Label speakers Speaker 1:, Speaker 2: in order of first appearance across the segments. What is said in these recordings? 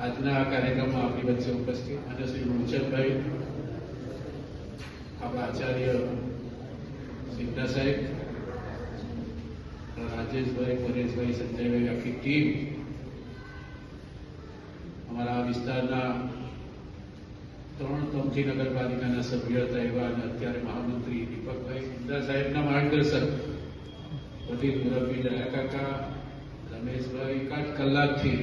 Speaker 1: આજના આ કાર્યક્રમમાં આપણી વચ્ચે ઉપસ્થિત અને શ્રી મૂલચંદભાઈ આપણા આચાર્ય સિદ્ધા સાહેબ રાજેશભાઈ પરેશભાઈ સંજયભાઈ આખી ટીમ અમારા આ વિસ્તારના ત્રણ તમથી નગરપાલિકાના સભ્ય હતા એવા અને અત્યારે મહામંત્રી દીપકભાઈ સિદ્ધા સાહેબના માર્ગદર્શન બધી મુરબ્બી દયા કાકા રમેશભાઈ એકાદ કલાકથી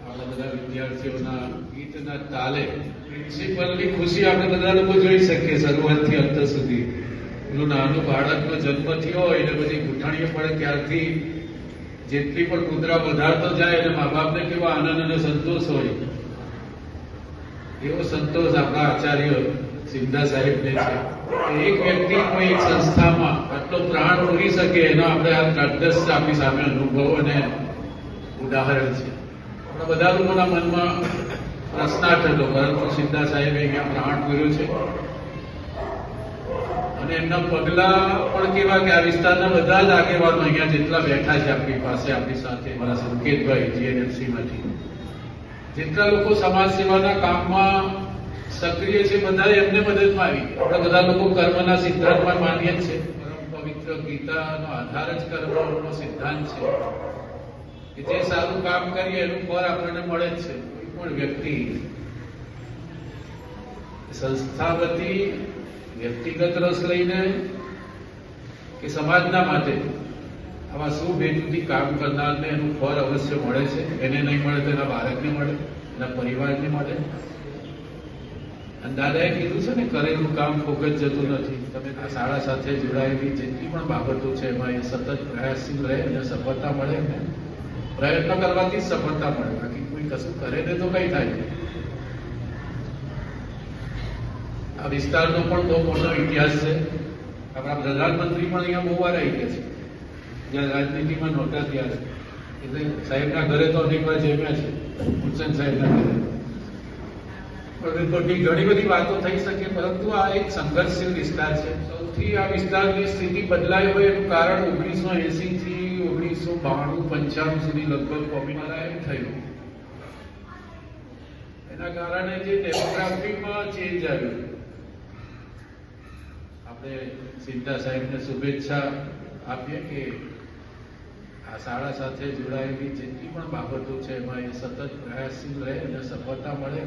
Speaker 1: આપણા બધા વિદ્યાર્થીઓના ગીતના તાલે પ્રિન્સિપલની ખુશી આપણે બધા લોકો જોઈ શકીએ શરૂઆતથી અંત સુધી પેલું નાનું બાળકનો જન્મ થયો એને પછી ઘૂંટણીએ પડે ત્યારથી જેટલી પણ કુતરા વધારતો જાય અને મા બાપને કેવો આનંદ અને સંતોષ હોય. એવો સંતોષ આપણા આચાર્ય સિંધા સાહેબને છે એક વ્યક્તિ કોઈ એક સંસ્થામાં આટલો પ્રાણ ઉડી શકે એનો આપણે આ તટસ્થ આપણી સામે અનુભવ અને ઉદાહરણ છે. આપણા બધા લોકોના મનમાં પ્રશ્નાર્થ હતો, પરંતુ સિદ્ધા સાહેબે અહીંયા પ્રાણ કર્યું છે. અને એમના પગલા પણ કેવા કે આ વિસ્તારના બધા જ આગેવાનો અહીંયા જેટલા બેઠા છે આપણી પાસે, આપણી સાથે, મારા સંકેતભાઈ જીએનએફસી માંથી જેટલા લોકો સમાજ સેવાના કામમાં સક્રિય છે બધા એમને મદદમાં આવી. આપણે બધા લોકો કર્મના સિદ્ધાંતમાં માનીએ છે. પરમ પવિત્ર ગીતાનો આધાર જ કર્મનો સિદ્ધાંત છે. કે જે સારું કામ કરીએ, એનું ફળ આપણને મળે જ છે. કોઈ પણ વ્યક્તિ સંસ્થા વતી વ્યક્તિગત રસ લઈને કે સમાજના માટે આવા શું હેતુથી કામ કરનારને એનું ફળ અવશ્ય મળે છે? એને નહીં મળે તો એના બાળકને મળે, એના પરિવારને મળે? અને દાદાએ કીધું છે ને, કરેલું કામ ફોકસ જતું નથી. તમે આ શાળા સાથે જોડાયેલી જેટલી પણ બાબતો છે, એમાં એ સતત પ્રયાસશીલ રહે અને સફળતા મળે ને. પ્રયત્ન કરવાથી સફળતા મળે. બાકી કોઈ કશું કરે ને તો કઈ થાય નહીં. આ વિસ્તારનો પણ બહુ મોટો ઇતિહાસ છે? આપણા પ્રધાનમંત્રી પણ અહીંયા બહુ વાર આવી ગયા છે. જ્યાં રાજનીતિમાં નહોતા ત્યાં છે. એટલે સાહેબના ઘરે તો અનેક વાર જમ્યા છે હુસેન સાહેબના ઘરે. ઘણી બધી વાતો થઈ શકે, પરંતુ આ એક સંઘર્ષશીલ વિસ્તાર છે. સૌથી આ વિસ્તારની સ્થિતિ બદલાઈ હોય એનું કારણ ઓગણીસો એસી થી ઓગણીસો બાણું પંચાણું સુધી લગભગ કોમિનારા એમ થયું. એના કારણે જે ડેમોગ્રાફીમાં ચેન્જ આવ્યો આપણે સિદ્ધા સાહેબને શુભેચ્છા આપીએ કે આ શાળા સાથે જોડાયેલી જેટલી પણ બાબતો છે, એમાં એ સતત પ્રયાસશીલ રહે અને સફળતા મળે